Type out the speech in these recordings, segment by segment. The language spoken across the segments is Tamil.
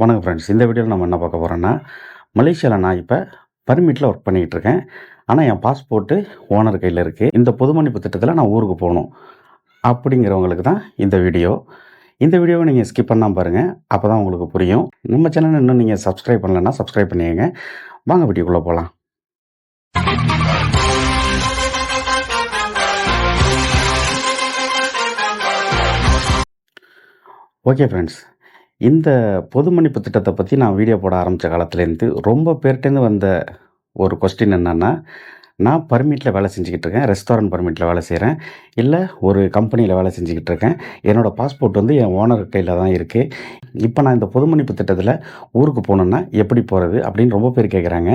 வணக்கம் ஃப்ரெண்ட்ஸ் இந்த வீடியோவில் நம்ம என்ன பார்க்க போகிறோன்னா மலேசியாவில் நான் இப்போ பர்மிட்டில் ஒர்க் பண்ணிகிட்டு இருக்கேன். ஆனால் என் பாஸ்போர்ட்டு ஓனர் கையில் இருக்குது இந்த பொது மன்னிப்பு திட்டத்தில் நான் ஊருக்கு போகணும் அப்படிங்கிறவங்களுக்கு தான் இந்த வீடியோ இந்த வீடியோவை நீங்கள் ஸ்கிப் பண்ணாமல் பாருங்கள் அப்போ தான் உங்களுக்கு புரியும். நம்ம சேனல் இன்னும் நீங்கள் சப்ஸ்கிரைப் பண்ணலைன்னா சப்ஸ்கிரைப் பண்ணிக்கங்க. வாங்க வீடியோக்குள்ளே போகலாம் ஓகே ஃப்ரெண்ட்ஸ் இந்த பொது மன்னிப்பு திட்டத்தை பற்றி நான் வீடியோ போட ஆரம்பித்த காலத்துலேருந்து ரொம்ப பேர்கிட்டேருந்து வந்த ஒரு கொஸ்டின் என்னென்னா நான் பர்மிட்டில் வேலை செஞ்சுக்கிட்டு இருக்கேன் ரெஸ்டாரண்ட் பர்மிட்டில் வேலை செய்கிறேன் இல்லை ஒரு கம்பெனியில் வேலை செஞ்சுக்கிட்டு இருக்கேன். என்னோடய பாஸ்போர்ட் வந்து என் ஓனர் கையில் தான் இருக்குது இப்போ நான் இந்த பொது மன்னிப்பு திட்டத்தில் ஊருக்கு போகணுன்னா எப்படி போகிறது அப்படின்னு ரொம்ப பேர் கேட்குறாங்க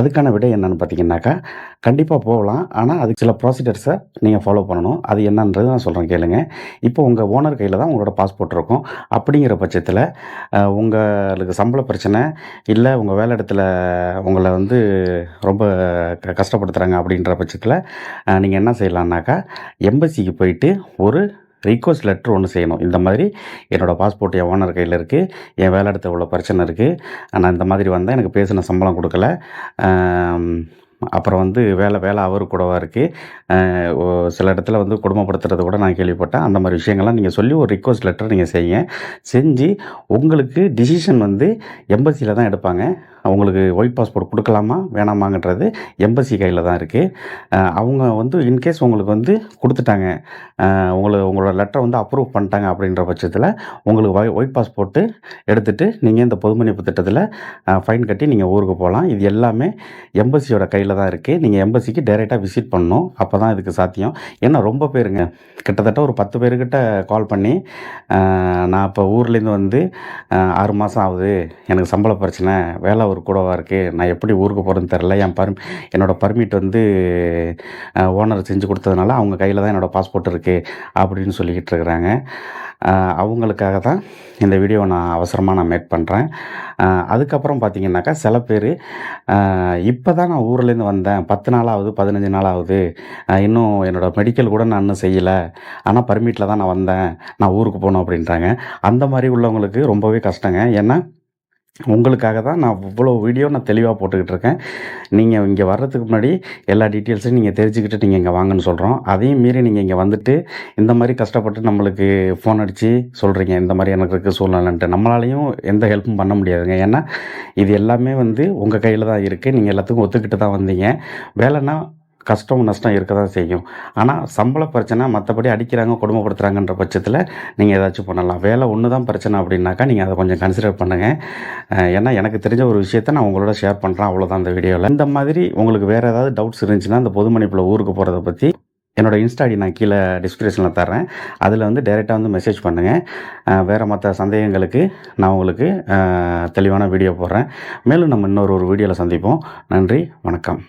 அதுக்கான விடை என்னென்னு பார்த்தீங்கன்னாக்கா கண்டிப்பாக போகலாம். ஆனால் அதுக்கு சில ப்ரொசீஜர்ஸை நீங்கள் ஃபாலோ பண்ணணும். அது என்னன்றது நான் சொல்கிறேன் கேளுங்க. இப்போ உங்கள் ஓனர் கையில் தான் உங்களோட பாஸ்போர்ட் இருக்கும். அப்படிங்கிற பட்சத்தில் உங்களுக்கு சம்பள பிரச்சனை இல்லை உங்கள் வேலை இடத்துல உங்களை வந்து ரொம்ப க கஷ்டப்படுத்துகிறாங்க அப்படின்ற பட்சத்தில் நீங்கள் என்ன செய்யலான்னாக்கா எம்பசிக்கு போயிட்டு ஒரு ரிக்வஸ்ட் லெட்ரு ஒன்று செய்யணும். இந்த மாதிரி என்னோடய பாஸ்போர்ட் என் ஓனர் கையில் இருக்குது என் வேலை இடத்துல உள்ள பிரச்சனை இருக்குது நான் இந்த மாதிரி வந்தேன் எனக்கு பேசின சம்பளம் கொடுக்கல. அப்புறம் வந்து வேலை வேலை அவர் கூடவா இருக்குது சில இடத்துல வந்து குடும்பப்படுத்துறது கூட நான் கேள்விப்பட்டேன். அந்த மாதிரி விஷயங்கள்லாம் நீங்கள் சொல்லி ஒரு ரிக்வஸ்ட் லெட்டர் நீங்கள் செய்யுங்க. செஞ்சு உங்களுக்கு டிசிஷன் வந்து எம்பசியில் தான் எடுப்பாங்க. அவங்களுக்கு ஒயிட் பாஸ்போர்ட் கொடுக்கலாமா? வேணாமாங்கன்றது எம்பசி கையில் தான் இருக்குது அவங்க வந்து இன்கேஸ் உங்களுக்கு வந்து கொடுத்துட்டாங்க. உங்களை உங்களுக்கு உங்களோட லெட்டரை வந்து அப்ரூவ் பண்ணிட்டாங்க அப்படின்ற பட்சத்தில் உங்களுக்கு ஒய் ஒயிட் பாஸ்போர்ட்டு எடுத்துகிட்டு நீங்கள் இந்த பொதுமன்னிப்பு திட்டத்தில் ஃபைன் கட்டி நீங்கள் ஊருக்கு போகலாம் இது எல்லாமே எம்பசியோட கையில் தான் இருக்குது நீங்கள் எம்பசிக்கு டைரெக்டாக விசிட் பண்ணணும். அப்போ தான் இதுக்கு சாத்தியம். ஏன்னா ரொம்ப பேருங்க. கிட்டத்தட்ட ஒரு பத்து பேர்கிட்ட கால் பண்ணி நான் இப்போ ஊர்லேருந்து வந்து ஆறு மாதம் ஆகுது. எனக்கு சம்பள பிரச்சனை. வேலை ஒரு கூடவாக இருக்குது நான் எப்படி ஊருக்கு போகிறேன்னு தெரில என் பர்மி என்னோடய பர்மிட் வந்து ஓனர் செஞ்சு கொடுத்ததுனால அவங்க கையில் தான் என்னோடய பாஸ்போர்ட் இருக்குது அப்படின்னு சொல்லிக்கிட்டு இருக்கிறாங்க. அவங்களுக்காக தான் இந்த வீடியோவை நான் அவசரமாக நான் மேக் பண்ணுறேன் அதுக்கப்புறம் பார்த்தீங்கன்னாக்கா சில பேர் இப்போ தான் நான் ஊர்லேருந்து வந்தேன். பத்து நாள் ஆகுது பதினஞ்சு நாள் ஆகுது இன்னும் என்னோடய மெடிக்கல் கூட நான் இன்னும் செய்யலை. ஆனால் பர்மிட்டில் தான் நான் வந்தேன். நான் ஊருக்கு போகணும் அப்படின்றாங்க. அந்த மாதிரி உள்ளவங்களுக்கு ரொம்பவே கஷ்டங்க. ஏன்னா உங்களுக்காக தான் நான் இவ்வளோ வீடியோ நான் தெளிவாக போட்டுக்கிட்டு இருக்கேன். நீங்கள் இங்கே வர்றதுக்கு முன்னாடி எல்லா டீட்டெயில்ஸையும் நீங்கள் தெரிஞ்சுக்கிட்டு நீங்கள் இங்கே வாங்கன்னு சொல்கிறோம் அதையும் மீறி நீங்கள் இங்கே வந்துட்டு இந்த மாதிரி கஷ்டப்பட்டு நம்மளுக்கு ஃபோன் அடித்து சொல்கிறீங்க இந்த மாதிரி எனக்கு இருக்க சூழ்நிலைன்ட்டு. நம்மளாலையும் எந்த ஹெல்ப்பும் பண்ண முடியாதுங்க. ஏன்னா இது எல்லாமே வந்து உங்கள் கையில் தான் இருக்குது நீங்கள் எல்லாத்துக்கும் ஒத்துக்கிட்டு தான் வந்தீங்க. வேலைன்னா கஷ்டம் நஷ்டம் இருக்க தான் செய்யும். ஆனால் சம்பள பிரச்சனை மற்றபடி அடிக்கிறாங்க கொடுமைப்படுத்துகிறாங்கன்ற பட்சத்தில் நீங்கள் ஏதாச்சும் பண்ணலாம். வேலை ஒன்று தான் பிரச்சனை அப்படின்னாக்கா நீங்கள் அதை கொஞ்சம் கன்சிடர் பண்ணுங்கள் ஏன்னா எனக்கு தெரிஞ்ச ஒரு விஷயத்த நான் உங்களோட ஷேர் பண்ணுறேன் அவ்வளோதான் அந்த வீடியோவில் இந்த மாதிரி உங்களுக்கு வேறு ஏதாவது டவுட்ஸ் இருந்துச்சுன்னா இந்த பொதுமணிப்பில் ஊருக்கு போகிறத பற்றி என்னோடய இன்ஸ்டா ஐடி நான் கீழே டிஸ்கிரிப்ஷனில் தரேன் அதில் வந்து டைரெக்டாக வந்து மெசேஜ் பண்ணுங்கள் வேறு மற்ற சந்தேகங்களுக்கு நான் உங்களுக்கு தெளிவான வீடியோ போடுறேன். மேலும் நம்ம இன்னொரு ஒரு வீடியோவில் சந்திப்போம். நன்றி வணக்கம்.